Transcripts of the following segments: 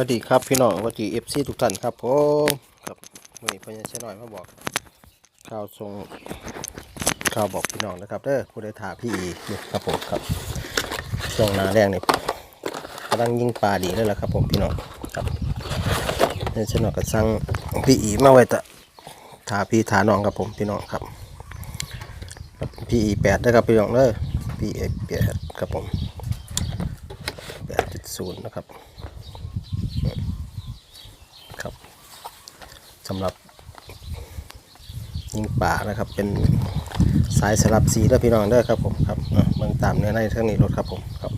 สวัสดีครับพี่น้องสวัสดีเอฟซีทุกท่านครับผมครับวันนี้พ่อใหญ่ชน้อยมาบอกข่าวทรงข่าวบอกพี่น้องนะครับเด้อผู้ได้ถาพี่อีนี่ครับผมครับช่วงนาแรงนี่กำลังยิงปลาดีเลยล่ะครับผมพี่น้องครับพ่อใหญ่ชน้อยก็สั่งพี่อีมาไว้ตะถาพี่ถาน้องครับผมพี่น้องครับพี่อีแปดนะครับพี่น้องเด้อพี่เอแปดครับผมแปดจุดศูนย์นะครับครับำหรับยิงป่านะครับ เป็นสายสลับสีแล้วพี่น้องเด้อครับผมครับเบิ่งตามเนื้อในทั้งนี้รถครับผมครับ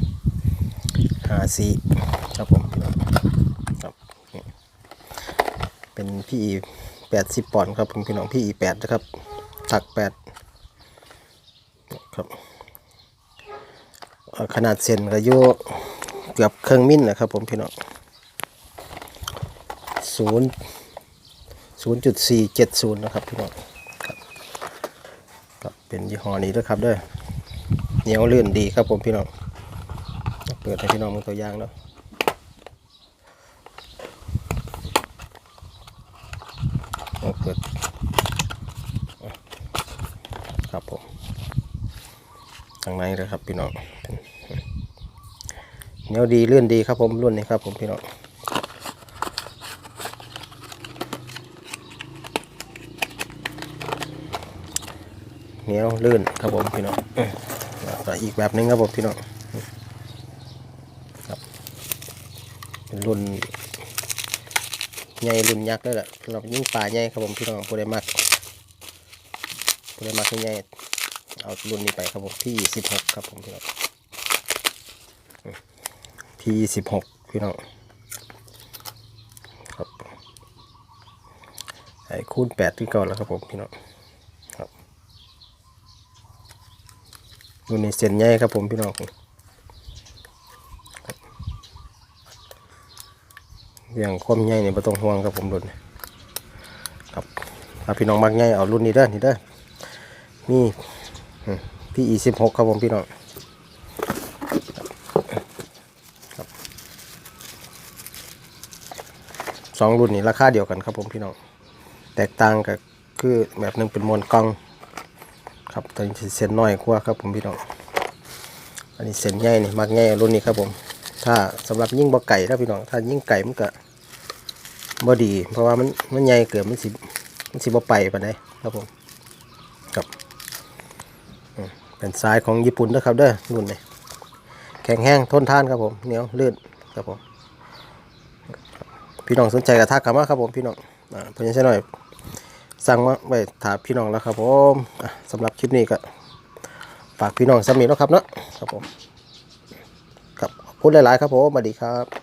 หาสีครับผมครับเป็นพี่แปดสิบปอนด์ครับผมพี่น้องพี่แปดนะครับถักแปดครับขนาดเซนก็ยู่เกือบเครื่องมิลนะครับผมพี่น้องศูนย์ ศูนย์จุดสี่เจ็ดศูนะครับพี่น้องครับครับเป็นยี่ห้อนี้ด้วยครับเด้วยเหนียวลื่นดีครับผมพี่น้องเปิดให้พี่น้องมึงตัวอย่างเนาะเปิดครับผมข้างในเลยครับพี่น้องเป็นเหนียวดีลื่นดีครับผมรุ่นนี้ครับผมพี่น้อง เหนียวลื่นครับผมพี่น้องเอ้ยแล้วก็อีกแบบหนึงครับผมพี่น้องครับเป็นรุ่นใหญ่รุ่นยักษ์เลยแหละสำหรับยิ่งป่าใหญ่ครับผมพี่น้องผู้ใดมักผู้ใดมักใหญ่เอารุ่นนี้ไปครับผมพี่สิบหกครับผมพี่น้องพี่สิบหกพี่น้องครับไอ้คูณแปดที่เก่าแล้วครับผมพี่น้อง อยู่ในเส้นใหญ่ครับผมพี่น้องครับอย่างความใหญ่นี่ยไม่ต้องห่วงครับผมรุ่นครับถ้าพี่น้องมักใหญ่เอารุ่นนี้เด้นี่เด้มีพี่อีสิบหกครับผมพี่น้องสองรุ่นนี้ราคาเดียวกันครับผมพี่น้อง แตกต่างก็คือแบบหนึงเป็นมวลกล่อง ครับตอนนี้เส้นน้อยกว่าครับผมพี่น้องอันนี้เส้นใหญ่นี่มักใหญ่รุ่นนี้ครับผม ถ้าสำหรับยิ่งบ่ไก่แล้วพี่น้องถ้ายิ่งไก่มันก็บ่ดี เพราะว่ามันมันใหญ่เกินมันสิมันสิบ่ไปปานใดครับผมครับเป็นสายของญี่ปุ่นนะครับเด้อรุ่นนี้แข็งแห้งทนทานครับผมเหนียวลื่นครับผมพี่น้องสนใจกระทักกันมาครับผมพี่น้องอ่าเพิ่นจะหน่อย สั่งมาไว้ถามพี่น้องแล้วครับผมสำหรับคลิปนี้ก็ฝากพี่น้องสามีแล้วครับเนาะครับผมครับพูดหลายๆครับผมสวัสดีครับ